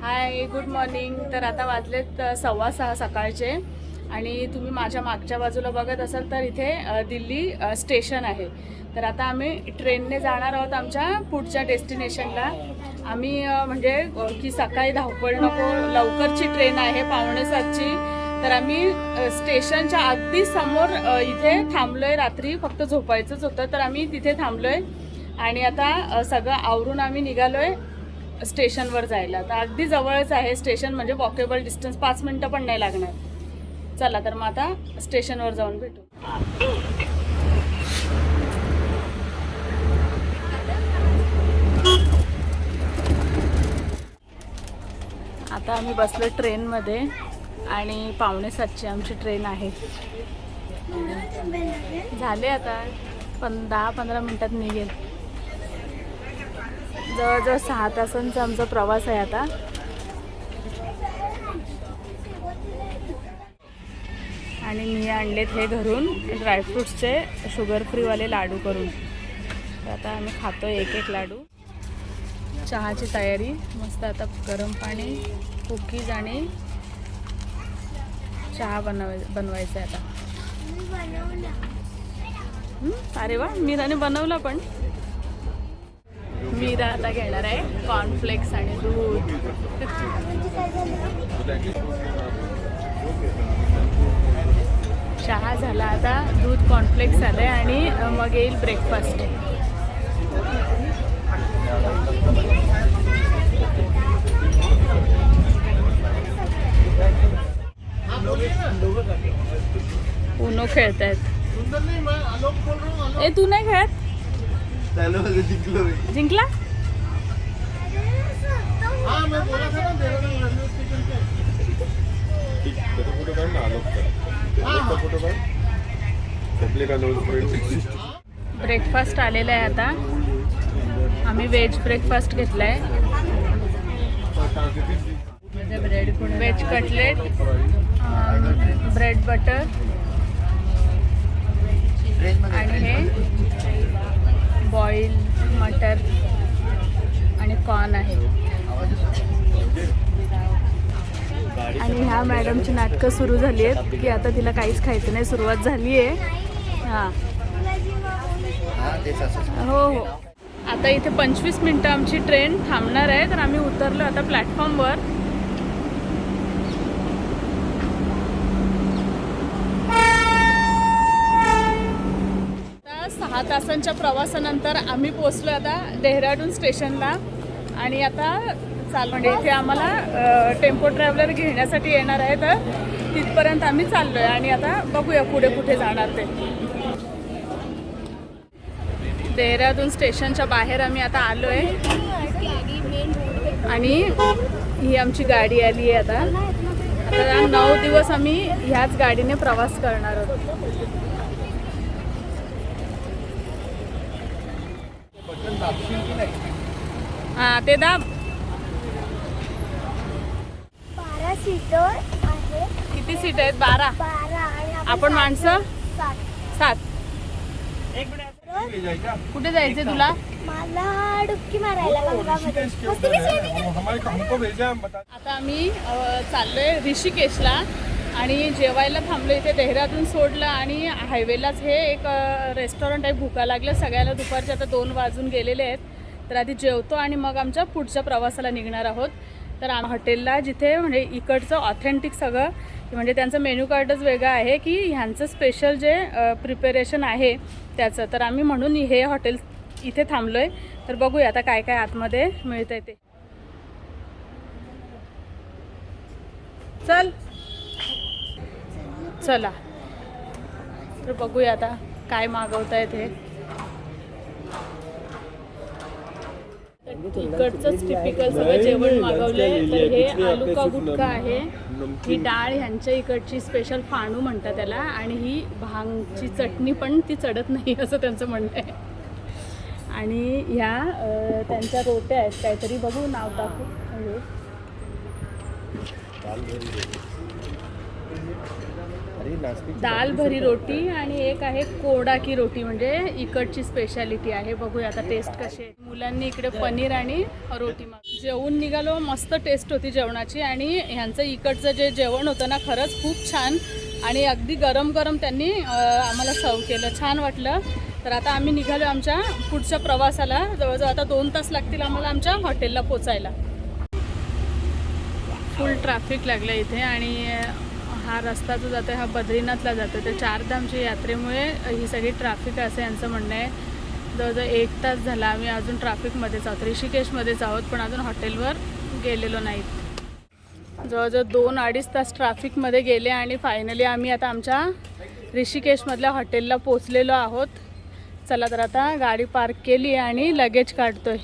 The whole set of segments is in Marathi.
हाय गुड मॉर्निंग तर आता वाजलेत सव्वा सहा सकाळचे. आणि तुम्ही माझ्या मागच्या बाजूला बघत असाल तर इथे दिल्ली स्टेशन आहे. तर आता आम्ही ट्रेनने जाणार आहोत आमच्या पुढच्या डेस्टिनेशनला. आम्ही म्हणजे की सकाळी धावपळ नको लवकरची ट्रेन आहे पावणे सातची. तर आम्ही स्टेशनच्या अगदी समोर इथे इथे थांबलोय रात्री. फक्त झोपायचंच होतं तर आम्ही तिथे थांबलोय. आणि आता सगळं आवरून आम्ही निघालोय. स्टेशनवर जायला. तर अगदी जवळच आहे स्टेशन म्हणजे वॉकेबल डिस्टन्स पाच मिनटं पण नाही लागणार. चला तर मग आता स्टेशनवर जाऊन भेटू. आता आम्ही बसलो ट्रेनमध्ये आणि पावणे सातची आमची ट्रेन आहे. झाले आता पण दहा पंधरा मिनटात निघेल. जवळजवळ सहा तासांचा आमचा प्रवास आहे आता. आणि मी आणलेत हे घरून ड्रायफ्रुट्सचे शुगर फ्रीवाले लाडू करून. तर आता आम्ही खातो एक एक लाडू. चहाची तयारी मस्त आता गरम पाणी कुकीज आणि चहा बनवाय बनवायचा आहे आता. अरे वा मीराने बनवलं पण. मी आता घेणार आहे. कॉर्नफ्लेक्स आणि दूध. चहा झाला आता. दूध कॉर्नफ्लेक्स आलंय आणि मग येईल ब्रेकफास्ट उनो खेळतायत. ए तू नाही खेळत? जिंकलो ब्रेकफास्ट आलेला आहे आता. आम्ही व्हेज ब्रेकफास्ट घेतलाय. व्हेज कटलेट ब्रेड बटर आणि हे बॉईल मटर आणि कॉर्न आहे आणि ह्या मॅडमची नाटकं सुरू झाली आहेत की आता तिला काहीच खायचं नाही सुरुवात झाली आहे. हां. हो हो. आता इथे पंचवीस मिनटं आमची ट्रेन थांबणार आहे तर आम्ही उतरलो आता प्लॅटफॉर्मवर. आता सहा तासांच्या प्रवासानंतर आम्ही पोचलो आता डेहराडून स्टेशनला. आणि आता म्हणजे इथे आम्हाला टेम्पो ट्रॅव्हलर घेण्यासाठी येणार आहे तर तिथपर्यंत आम्ही चाललो आहे आणि आता बघूया पुढे कुठे जाणार ते. देहरादून स्टेशनच्या बाहेर आम्ही आता आलो आहे आणि ही आमची गाडी आली आहे आता. आता नऊ दिवस आम्ही ह्याच गाडीने प्रवास करणार आहोत. हां ते दाब बारा सीटर आहे. किती सीट आहेत? बारा. बारा आणि आपण माणसं? सात. सात. कुठे जायचे? तुला? मला डुबकी मारायला गंगामध्ये मस्त मी swimming करते. हमको भेजा बता आता आम्ही अ, चाललोय ऋषिकेशला आणि जेवायला थांबलो इथे देहरादून सोडलं आणि हायवेलाच हे एक रेस्टॉरंट आहे. भुका लागल्या सगळ्याला. दुपारचे आता दोन वाजून गेलेले आहेत. तर आधी जेवतो आणि मग आमच्या पुढच्या प्रवासाला निघणार आहोत. तर आम हॉटेलला जिथे म्हणजे इकडचं ऑथेंटिक सगळं म्हणजे त्यांचं मेन्यू कार्डच वेगळं आहे की ह्यांचं स्पेशल जे प्रिपेरेशन आहे त्याचं. तर आम्ही म्हणून हे हॉटेल इथे थांबलो आहे तर बघूया आता काय काय आतमध्ये मिळतं आहे ते. चल. चला. तर बघूया आता काय मागवतायत हे. इकडचंच टिपिकल सगळं जेवण मागवलंय. तर हे आलू का गुटका आहे ही डाळ ह्यांच्या इकडची स्पेशल फाणू म्हणतात त्याला आणि ही भांगची चटणी पण ती चढत नाही असं त्यांचं म्हणणं आहे. आणि ह्या त्यांच्या रोट्या आहेत. काहीतरी बघू नाव नाचणीची दाल भरी रोटी आणि एक आहे कोडा की रोटी म्हणजे इकडची स्पेशालिटी आहे. बघूया आता टेस्ट कशी आहे. मुलांनी इकडे पनीर आणि रोटी जेवून निघालो मस्त टेस्ट होती जेवणाची. आणि ह्यांचं इकडचं जे जेवण होतं ना खरंच खूप छान. आणि अगदी गरम गरम त्यांनी आम्हाला सर्व केलं. छान वाटलं. तर आता आम्ही निघालो आमच्या पुढच्या प्रवासाला. जवळजवळ आता दोन तास लागतील आम्हाला आमच्या हॉटेलला पोचायला. फुल ट्रॅफिक लागलं इथे आणि हा रस्ता जो जातो हा बद्रीनाथला जातो तर चारधामच्या यात्रेमुळे ही सगळी ट्रॅफिक असं यांचं म्हणणं आहे. जवळजवळ एक तास झाला आम्ही अजून ट्रॅफिकमध्येच आहोत. ऋषिकेशमध्येच आहोत पण अजून हॉटेलवर गेलेलो नाहीत. जवळजवळ दोन अडीच तास ट्रॅफिकमध्ये गेले आणि फायनली आम्ही आता आमच्या ऋषिकेशमधल्या हॉटेलला पोचलेलो आहोत. चला तर आता गाडी पार्क केली आणि लगेज काढतोय.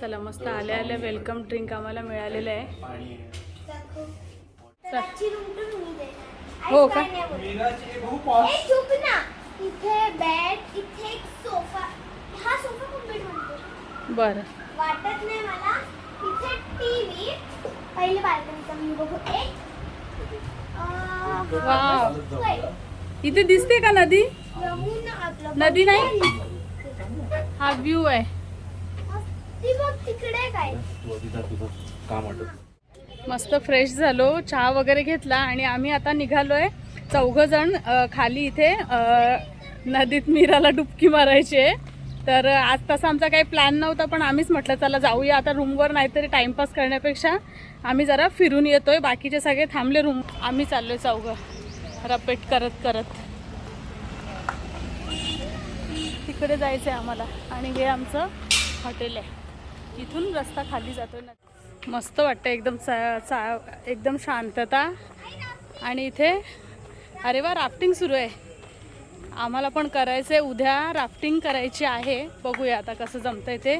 चला मस्त आल्या आल्या वेलकम ड्रिंक आम्हाला मिळालेलं आहे. हो का? इथे बेड इथे एक सोफा हा सोफा कंप्लीट म्हणतो बरं. वाटत नाही मला. इथे टीव्ही पहिले बाल्कनीचा मी बघू. एक अं, वाव. होय. इथे दिसते का नदी? यमुना आपलं. नदी नाही? हा व्ह्यू आहे. ती बघ तिकडे काय? काम आठवत मस्त फ्रेश झालो चहा वगैरे घेतला आणि आम्ही आता निघालो आहे जण खाली इथे नदीत मीराला डुबकी मारायची आहे. तर आज तसा आमचा काही प्लॅन नव्हता पण आम्हीच म्हटलं चला जाऊया आता रूमवर नाहीतरी टाइमपास करण्यापेक्षा. आम्ही जरा फिरून येतो आहे बाकीचे सगळे थांबले रूम. आम्ही चाललो आहे चौघं. रपेट करत करत. तिकडे जायचं आहे आम्हाला. आणि हे आमचं हॉटेल आहे. इथून रस्ता खाली जातो ना मस्त वाटतं एकदम चा चा एकदम शांतता. आणि इथे अरे वा राफ्टिंग सुरू आहे. आम्हाला पण करायचं आहे उद्या राफ्टिंग करायची आहे. बघूया आता कसं जमतंय ते.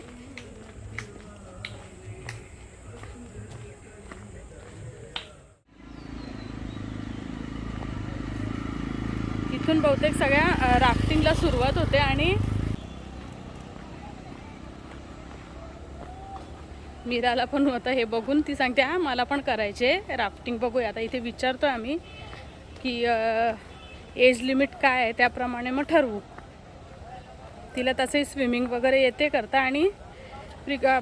इथून बहुतेक सगळ्या राफ्टिंगला सुरुवात होते आणि मीराला पण होतं हे बघून. ती सांगते हा मला पण करायचे राफ्टिंग बघूया. आता इथे विचारतो आम्ही की एज लिमिट काय आहे त्याप्रमाणे मग ठरवू. तिला तसे स्विमिंग वगैरे येते करता आणि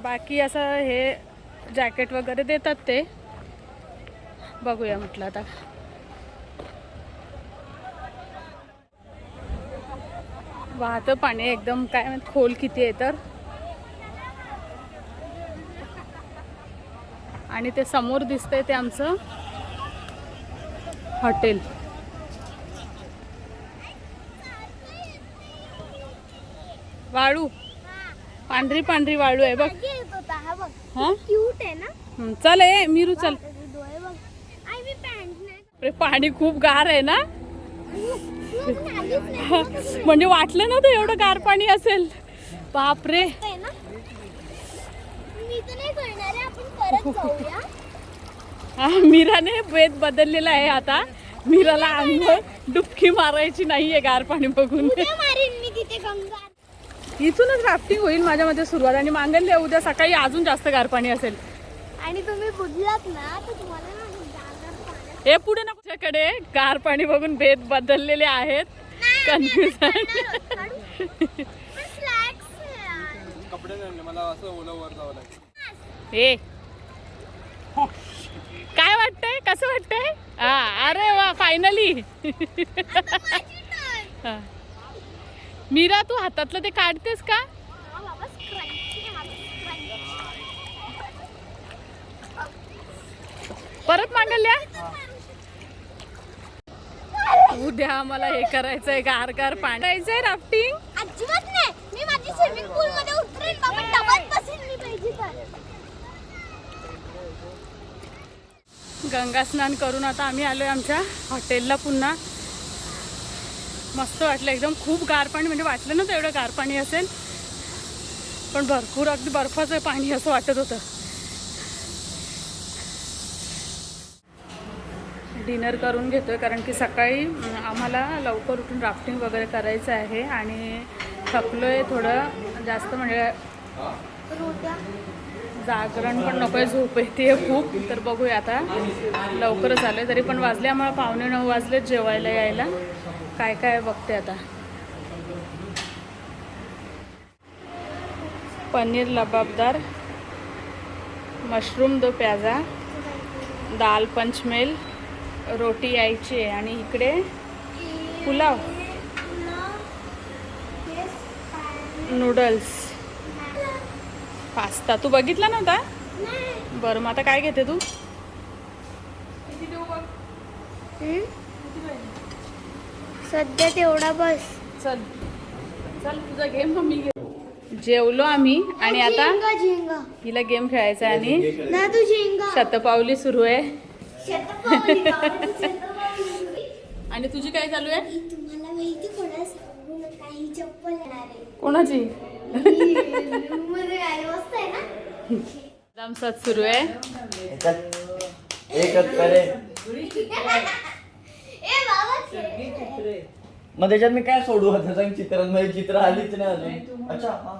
बाकी असं हे जॅकेट वगैरे देतात ते. बघूया म्हटलं आता. वाहतं पाणी एकदम काय माहीत खोल किती आहे तर. आणि ते समोर दिसतंय ते आमचं हॉटेल. वाळू. पांढरी पांढरी वाळू आहे बघ. हा क्यूट आहे ना? चल ए मिरू चल. अरे पाणी खूप गार आहे ना? तू म्हणजे वाटलं नव्हतं एवढं गार पाणी असेल. बापरे. हा मीराने वेद बदललेला आहे आता. मीराला अंघोळ डुबकी मारायची नाहीये गार पाणी बघून. इथूनच राफ्टिंग होईल माझ्या मते सुरुवात. आणि मांगल्य उद्या सकाळी अजून जास्त गार पाणी असेल. आणि तुम्ही बुडलात ना तर तुम्हाला हे पुढे ना तुझ्याकडे. गार पाणी बघून भेद बदललेले आहेत. slacks आहे. यार. कपडे नाही मला असं ओलं वर जावं लागेल हे काय वाटतंय? कसं वाटतंय? हा अरे वा फायनली मीरा तू हातातलं ते काढतेस का. परत मागल्या? उद्या आम्हाला हे करायचंय गार गार पाणी. करायचंय राफ्टिंग? अजिबात नाही. मी माझी स्विमिंग पूल मध्ये उतरेन बाबा. डबात बसेन मी पाहिजे तर. गंगास्नान करून आता आम्ही आलो आहे आमच्या हॉटेलला पुन्हा. मस्त वाटलं एकदम खूप गार पाणी म्हणजे वाटलं ना एवढं गार पाणी असेल. पण भरपूर अगदी बर्फाचं पाणी असं वाटत होतं. डिनर करून घेतोय कारण की सकाळी आम्हाला लवकर उठून राफ्टिंग वगैरे करायचं आहे आणि थकलोय थोडं जास्त म्हणजे जागरण पण नकोय झोप येते खूप. तर बघूया आता. लवकरच आले तरी पण वाजले आम्हाला पावणे नऊ वाजलेत जेवायला यायला. काय काय बघते आता. पनीर लबाबदार मशरूम दो प्याजा दाल पंचमेल रोटी यायची आहे. आणि इकडे पुलाव. नूडल्स. पास्ता. तू बघितला नव्हता? बरं मग आता काय घेते तू? सध्या तेवढा बस. चल. चल तुझा गेम मग मी घे. जेवलो आम्ही आणि आता हिला गेम खेळायचा आणि शतपावली सुरू आहे. आणि तुझी काय चालू आहे. कोणाची? रामसात दमसात सुरू आहे. एकच करे. मग त्याच्यात मी काय सोडू? आता सांग चित्रांमध्ये चित्र आलीच नाही अजून. अच्छा हा.